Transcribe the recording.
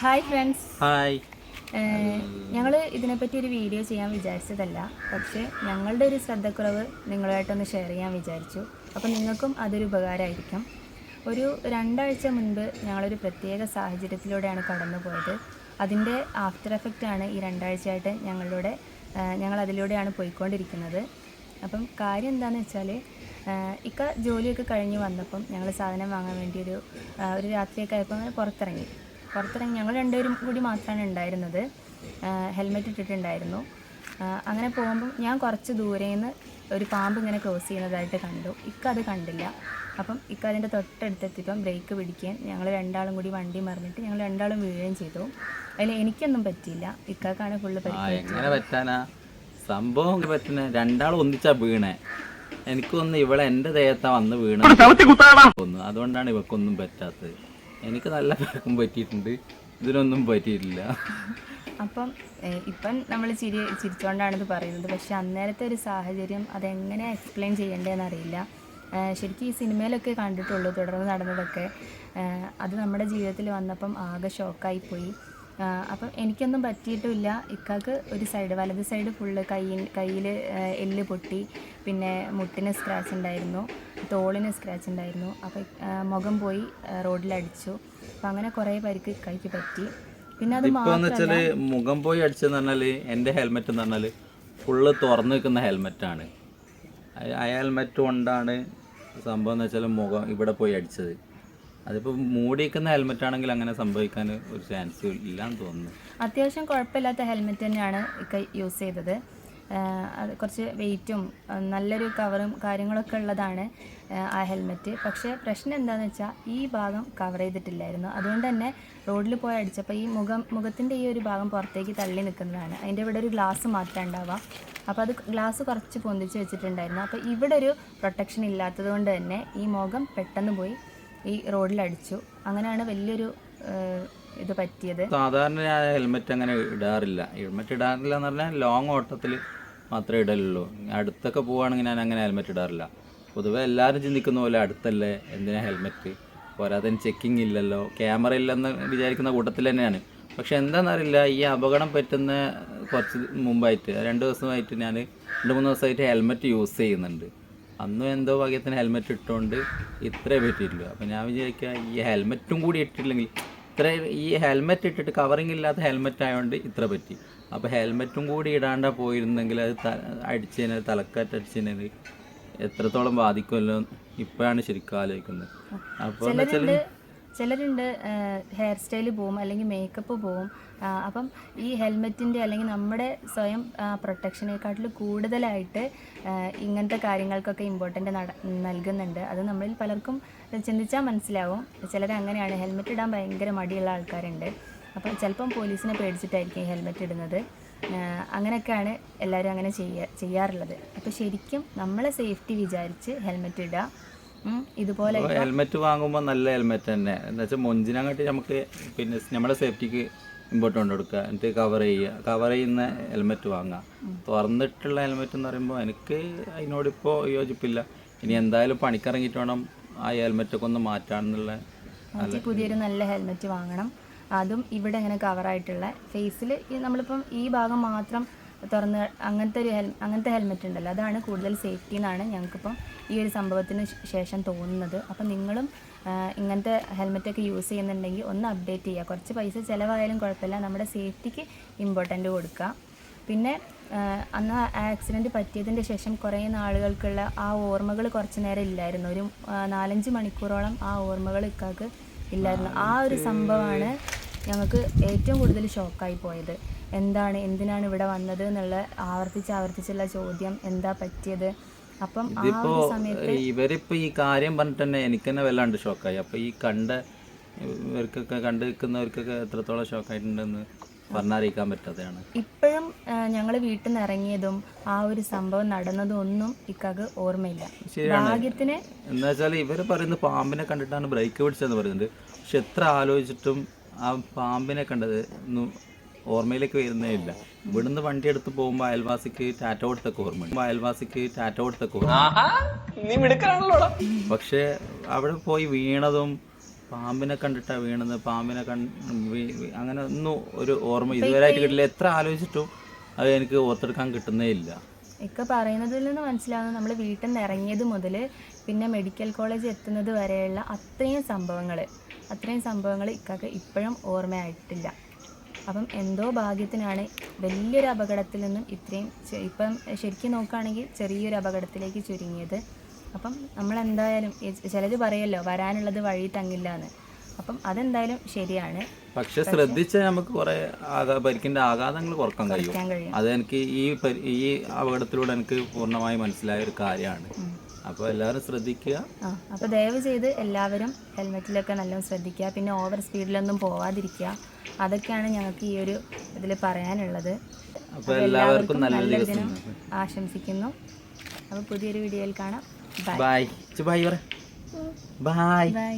Hi friends hi ഞങ്ങൾ ഇതിനെപ്പറ്റി ഒരു വീഡിയോ ചെയ്യാൻ വിചാരിച്ചതല്ല. പക്ഷേ ഞങ്ങളുടെ ഒരു ശ്രദ്ധക്കുറവ് നിങ്ങളുമായിട്ടൊന്ന് ഷെയർ ചെയ്യാൻ വിചാരിച്ചു. അപ്പോൾ നിങ്ങൾക്കും അതൊരു ഉപകാരമായിരിക്കും. ഒരു രണ്ടാഴ്ച മുൻപ് ഞങ്ങളൊരു പ്രത്യേക സാഹചര്യത്തിലൂടെയാണ് കടന്നു പോയത് അതിന്റെ ആഫ്റ്റർ എഫക്റ്റാണ് ഈ രണ്ടാഴ്ചയായിട്ട് ഞങ്ങളുടെ ഞങ്ങൾ അതിലൂടെയാണ് പോയിക്കൊണ്ടിരിക്കുന്നത്. അപ്പം കാര്യം എന്താണെന്ന് വെച്ചാൽ ഇക്ക ജോലിയൊക്കെ കഴിഞ്ഞ് വന്നപ്പം ഞങ്ങൾ സാധനം വാങ്ങാൻ വേണ്ടി ഒരു ഒരു രാത്രിയൊക്കെ ആയപ്പോൾ അങ്ങനെ പുറത്തിറങ്ങി. പുറത്തിറങ്ങി ഞങ്ങൾ രണ്ടുപേരും കൂടി മാത്രമാണ് ഉണ്ടായിരുന്നത്. ഹെൽമെറ്റ് ഇട്ടിട്ടുണ്ടായിരുന്നു. അങ്ങനെ പോകുമ്പോൾ ഞാൻ കുറച്ച് ദൂരെ നിന്ന് ഒരു പാമ്പ് ഇങ്ങനെ ക്രോസ് ചെയ്യുന്നതായിട്ട് കണ്ടു. ഇക്ക അത് കണ്ടില്ല. അപ്പം ഇക്ക അതിന്റെ തൊട്ടടുത്തെത്തിയപ്പം ബ്രേക്ക് പിടിക്കുകയും ഞങ്ങൾ രണ്ടാളും കൂടി വണ്ടി മറിഞ്ഞിട്ട് ഞങ്ങൾ രണ്ടാളും വീഴുകയും ചെയ്തു. അതിൽ എനിക്കൊന്നും പറ്റിയില്ല. ഇക്കാക്കാണ് ഫുള്ള് എങ്ങനെ പറ്റാനാ? സംഭവം പറ്റുന്ന രണ്ടാളും ഒന്നിച്ചാ വീണേ. എനിക്കൊന്ന് ഇവളെ എന്റെ ദേഹത്താ വന്ന് വീണ അതുകൊണ്ടാണ് ഇവക്കൊന്നും പറ്റാത്തത്. എനിക്ക് നല്ല പേർക്കും പറ്റിയിട്ടുണ്ട്. ഇതിനൊന്നും പറ്റിയിട്ടില്ല. അപ്പം ഇപ്പം നമ്മൾ ചിരി ചിരിച്ചുകൊണ്ടാണിത് പറയുന്നത്. പക്ഷെ അന്നേരത്തെ ഒരു സാഹചര്യം അതെങ്ങനെ എക്സ്പ്ലെയിൻ ചെയ്യേണ്ടതെന്ന് അറിയില്ല. ശരിക്കും ഈ സിനിമയിലൊക്കെ കണ്ടിട്ടുള്ളൂ തുടർന്ന് നടന്നതൊക്കെ. അത് നമ്മുടെ ജീവിതത്തിൽ വന്നപ്പം ആകെ ഷോക്കായി പോയി. അപ്പം എനിക്കൊന്നും പറ്റിയിട്ടുമില്ല ഇക്കാക്ക് ഒരു സൈഡ് വലത് സൈഡ് ഫുള്ള് കയ്യിൽ കയ്യിൽ എല്ല് പൊട്ടി. പിന്നെ മുട്ടിന് സ്ക്രാച്ച് ഉണ്ടായിരുന്നു. തോളിന് സ്ക്രാച്ച് ഉണ്ടായിരുന്നു. അപ്പം മുഖം പോയി റോഡിലടിച്ചു അപ്പം അങ്ങനെ കുറേ പരിക്ക് ഇക്കായ്ക്ക് പറ്റി. പിന്നെ അത് മാത്രമല്ല മുഖം പോയി അടിച്ചെന്ന് പറഞ്ഞാൽ എന്റെ ഹെൽമെറ്റ് എന്ന് പറഞ്ഞാൽ ഫുള്ള് തുറന്നു നിൽക്കുന്ന ഹെൽമെറ്റാണ് ആ ഹെൽമെറ്റ് കൊണ്ടാണ് സംഭവം എന്ന് വെച്ചാൽ മുഖം ഇവിടെ പോയി അടിച്ചത്. അതിപ്പോൾ മൂടിയിരിക്കുന്ന ഹെൽമെറ്റ് ആണെങ്കിൽ അങ്ങനെ സംഭവിക്കാൻ ഒരു ചാൻസ് ഇല്ലാന്ന് തോന്നുന്നു. അത്യാവശ്യം കുഴപ്പമില്ലാത്ത ഹെൽമെറ്റ് തന്നെയാണ് ഒക്കെ യൂസ് ചെയ്തത്. അത് കുറച്ച് വെയിറ്റും നല്ലൊരു കവറും കാര്യങ്ങളൊക്കെ ഉള്ളതാണ് ആ ഹെൽമെറ്റ് പക്ഷേ പ്രശ്നം എന്താണെന്ന് വെച്ചാൽ ഈ ഭാഗം കവർ ചെയ്തിട്ടില്ലായിരുന്നു. അതുകൊണ്ട് തന്നെ റോഡിൽ പോയി അടിച്ചപ്പോൾ ഈ മുഖം മുഖത്തിന്റെ ഈ ഒരു ഭാഗം പുറത്തേക്ക് തള്ളി നിൽക്കുന്നതാണ്. അതിന്റെ ഇവിടെ ഒരു ഗ്ലാസ് മാത്രമേ ഉണ്ടാവുക. അപ്പോൾ അത് ഗ്ലാസ് കുറച്ച് പൊന്തിച്ച് വെച്ചിട്ടുണ്ടായിരുന്നു. അപ്പോൾ ഇവിടെ ഒരു പ്രൊട്ടക്ഷൻ ഇല്ലാത്തത് കൊണ്ട് തന്നെ ഈ മുഖം പെട്ടെന്ന് പോയി ഈ റോഡിൽ അടിച്ചു അങ്ങനെയാണ് വലിയൊരു ഇത് പറ്റിയത്. സാധാരണ ഞാൻ ഹെൽമെറ്റ് അങ്ങനെ ഇടാറില്ല. ഹെൽമെറ്റ് ഇടാറില്ല എന്ന് പറഞ്ഞാൽ ലോങ് ഓട്ടത്തിൽ മാത്രമേ ഇടലുള്ളൂ. അടുത്തൊക്കെ പോവുകയാണെങ്കിൽ ഞാൻ അങ്ങനെ ഹെൽമെറ്റ് ഇടാറില്ല. പൊതുവെ എല്ലാവരും ചിന്തിക്കുന്ന പോലെ അടുത്തല്ലേ എന്തിനാ ഹെൽമെറ്റ്? പോരാതെ ചെക്കിംഗ് ഇല്ലല്ലോ ക്യാമറ ഇല്ലെന്ന് വിചാരിക്കുന്ന കൂട്ടത്തിൽ തന്നെയാണ്. പക്ഷെ എന്താണെന്നറിയില്ല ഈ അപകടം പറ്റുന്ന കുറച്ച് മുമ്പായിട്ട് രണ്ട് ദിവസമായിട്ട് ഞാൻ രണ്ട് മൂന്ന് ദിവസമായിട്ട് ഹെൽമെറ്റ് യൂസ് ചെയ്യുന്നുണ്ട്. അന്നും എന്തോ ഭാഗ്യത്തിന് ഹെൽമെറ്റ് ഇട്ടുകൊണ്ട് ഇത്രേ പറ്റിയിട്ടുള്ളൂ അപ്പം ഞാൻ വിചാരിക്കുക ഈ ഹെൽമെറ്റും കൂടി ഇട്ടിട്ടില്ലെങ്കിൽ ഇത്ര ഈ ഹെൽമെറ്റ് ഇട്ടിട്ട് കവറിങ് ഇല്ലാത്ത ഹെൽമെറ്റ് ആയതുകൊണ്ട് ഇത്ര പറ്റി. അപ്പോൾ ഹെൽമെറ്റും കൂടി ഇടാണ്ട പോയിരുന്നെങ്കിൽ അത് ത അടിച്ചതിന് തലക്കാറ്റ് അടിച്ചതിന് എത്രത്തോളം ബാധിക്കുമല്ലോ ഇപ്പോഴാണ് ശരിക്കും ആലോചിക്കുന്നത്. അപ്പോൾ എന്ന് വെച്ചാൽ ചിലരുണ്ട് ഹെയർ സ്റ്റൈൽ പോവും അല്ലെങ്കിൽ മേക്കപ്പ് പോവും. അപ്പം ഈ ഹെൽമെറ്റിന്റെ അല്ലെങ്കിൽ നമ്മുടെ സ്വയം പ്രൊട്ടക്ഷനേക്കാട്ടിൽ കൂടുതലായിട്ട് ഇങ്ങനത്തെ കാര്യങ്ങൾക്കൊക്കെ ഇമ്പോർട്ടന്റ് നൽകുന്നുണ്ട്. അത് നമ്മളിൽ പലർക്കും ചിന്തിച്ചാൽ മനസ്സിലാവും. ചിലർ അങ്ങനെയാണ് ഹെൽമെറ്റ് ഇടാൻ ഭയങ്കര മടിയുള്ള ആൾക്കാരുണ്ട്. അപ്പം ചിലപ്പം പോലീസിനെ പേടിച്ചിട്ടായിരിക്കും ഹെൽമെറ്റ് ഇടുന്നത്. അങ്ങനെയൊക്കെയാണ് എല്ലാവരും അങ്ങനെ ചെയ്യുക ചെയ്യാറുള്ളത്. അപ്പോൾ ശരിക്കും നമ്മളെ സേഫ്റ്റി വിചാരിച്ച് ഹെൽമെറ്റ് ഇടുക. ഇതുപോലെ ഹെൽമെറ്റ് വാങ്ങുമ്പോൾ നല്ല ഹെൽമെറ്റ് തന്നെ. എന്താ വെച്ചാൽ മൊഞ്ചിനെക്കാട്ടി നമുക്ക് പിന്നെ നമ്മുടെ സേഫ്റ്റിക്ക് ഇമ്പോർട്ടന്റ് കൊടുക്കുക എന്നിട്ട് കവർ ചെയ്യുക. കവർ ചെയ്യുന്ന ഹെൽമെറ്റ് വാങ്ങുക. തുറന്നിട്ടുള്ള ഹെൽമെറ്റ് എന്ന് പറയുമ്പോൾ എനിക്ക് അതിനോടിപ്പോൾ യോജിപ്പില്ല. ഇനി എന്തായാലും പണിക്കിറങ്ങിയിട്ട് വേണം ആ ഹെൽമെറ്റൊക്കെ ഒന്ന് മാറ്റാണെന്നുള്ള മാറ്റി പുതിയൊരു നല്ല ഹെൽമെറ്റ് വാങ്ങണം. അതും ഇവിടെ ഇങ്ങനെ കവറായിട്ടുള്ള ഫേസിൽ നമ്മളിപ്പം ഈ ഭാഗം മാത്രം തുറന്ന് അങ്ങനത്തെ ഒരു ഹെൽ അങ്ങനത്തെ ഹെൽമെറ്റ് ഉണ്ടല്ലോ അതാണ് കൂടുതൽ സേഫ്റ്റി എന്നാണ് ഞങ്ങൾക്കിപ്പം ഈ ഒരു സംഭവത്തിന് ശേഷം തോന്നുന്നത്. അപ്പം നിങ്ങളും ഇങ്ങനത്തെ ഹെൽമെറ്റൊക്കെ യൂസ് ചെയ്യുന്നുണ്ടെങ്കിൽ ഒന്ന് അപ്ഡേറ്റ് ചെയ്യുക. കുറച്ച് പൈസ ചിലവായാലും കുഴപ്പമില്ല. നമ്മുടെ സേഫ്റ്റിക്ക് ഇമ്പോർട്ടന്റ് കൊടുക്കുക. പിന്നെ അന്ന് ആക്സിഡന്റ് പറ്റിയതിന്റെ ശേഷം കുറേ നാളുകൾക്കുള്ള ആ ഓർമ്മകൾ കുറച്ച് നേരം ഇല്ലായിരുന്നു. ഒരു നാലഞ്ച് മണിക്കൂറോളം ആ ഓർമ്മകൾ ഇക്കാക്ക് ഇല്ലായിരുന്നു. ആ ഒരു സംഭവമാണ് ഞങ്ങൾക്ക് ഏറ്റവും കൂടുതൽ ഷോക്കായി പോയത്. എന്താണ് എന്തിനാണ് ഇവിടെ വന്നത് എന്നുള്ള ആവർത്തിച്ച് ആവർത്തിച്ചുള്ള ചോദ്യം എന്താ പറ്റിയത്? അപ്പം ഇതിപ്പോ ഇവരിപ്പോ ഈ കാര്യം പറഞ്ഞിട്ട് തന്നെ എനിക്ക് തന്നെ വല്ലാണ്ട് ഷോക്കായി. അപ്പൊ ഈ കണ്ട ഇവർക്കൊക്കെ കണ്ടു നിൽക്കുന്നവർക്കൊക്കെ എത്രത്തോളം ഷോക്കായിട്ടുണ്ടെന്ന് പറഞ്ഞറിയിക്കാൻ പറ്റാതെയാണ് ഇപ്പോഴും ഞങ്ങൾ വീട്ടിൽ നിന്ന് ഇറങ്ങിയതും ആ ഒരു സംഭവം നടന്നതും ഒന്നും ഇക്കാക്ക് ഓർമ്മയില്ല. ഭാഗ്യത്തിന് എന്താ വെച്ചാൽ ഇവർ പറയുന്നത് പാമ്പിനെ കണ്ടിട്ടാണ് ബ്രേക്ക് പിടിച്ചതെന്ന് പറയുന്നുണ്ട്. പക്ഷെ എത്ര ആലോചിച്ചിട്ടും ആ പാമ്പിനെ കണ്ടത് ഒന്നും ഓർമ്മയിലേക്ക് വരുന്നേ ഇല്ല. ഇവിടുന്ന് വണ്ടി എടുത്ത് പോകുമ്പോൾ അയൽവാസിക്ക് ടാറ്റ കൊടുത്തൊക്കെ ഓർമ്മ അയൽവാസിക്ക് ടാറ്റ കൊടുത്തൊക്കെ ഓർമ്മ പക്ഷെ അവിടെ പോയി വീണതും പാമ്പിനെ കണ്ടിട്ടാ വീണത്. പാമ്പിനെ കണ്ട് അങ്ങനെ ഒന്നും ഒരു ഓർമ്മ ഇതുവരെയായിട്ട് കിട്ടില്ല. എത്ര ആലോചിച്ചിട്ടും അത് എനിക്ക് ഓർത്തെടുക്കാൻ കിട്ടുന്നേ ഇല്ല. ഇക്ക പറയുന്നതിൽ നിന്ന് മനസ്സിലാവുന്നത് നമ്മൾ വീട്ടിൽ നിന്ന് ഇറങ്ങിയത് മുതൽ പിന്നെ മെഡിക്കൽ കോളേജ് എത്തുന്നത് വരെയുള്ള അത്രയും സംഭവങ്ങൾ അത്രയും സംഭവങ്ങൾ ഇക്കക്ക് ഇപ്പോഴും ഓർമ്മയായിട്ടില്ല. അപ്പം എന്തോ ഭാഗ്യത്തിനാണ് വലിയൊരു അപകടത്തിൽ നിന്നും ഇത്രയും ഇപ്പം ശരിക്കും നോക്കുകയാണെങ്കിൽ ചെറിയൊരു അപകടത്തിലേക്ക് ചുരുങ്ങിയത്. അപ്പം നമ്മൾ എന്തായാലും ചിലർ പറയല്ലോ വരാനുള്ളത് വഴി തങ്ങില്ല എന്ന് അപ്പം അതെന്തായാലും ശരിയാണ്. പക്ഷെ ശ്രദ്ധിച്ചാൽ നമുക്ക് കുറെ പരിക്കിന്റെ ആഘാതങ്ങൾ കുറയ്ക്കാൻ കഴിയും. അത് എനിക്ക് ഈ ഈ അപകടത്തിലൂടെ എനിക്ക് പൂർണമായി മനസ്സിലായ ഒരു കാര്യമാണ്. അപ്പോൾ എല്ലാവരും ശ്രദ്ധിക്കുക. ആ അപ്പോൾ ദയവ് ചെയ്ത് എല്ലാവരും ഹെൽമെറ്റിലൊക്കെ നല്ലോണം ശ്രദ്ധിക്കുക. പിന്നെ ഓവർ സ്പീഡിലൊന്നും പോവാതിരിക്കുക. അതൊക്കെയാണ് ഞങ്ങൾക്ക് ഈ ഒരു ഇതിൽ പറയാനുള്ളത്. അപ്പോൾ എല്ലാവർക്കും നല്ല ദിവസം. ദിനം ആശംസിക്കുന്നു. അപ്പോൾ പുതിയൊരു വീഡിയോയിൽ കാണാം. Bye bye bye bye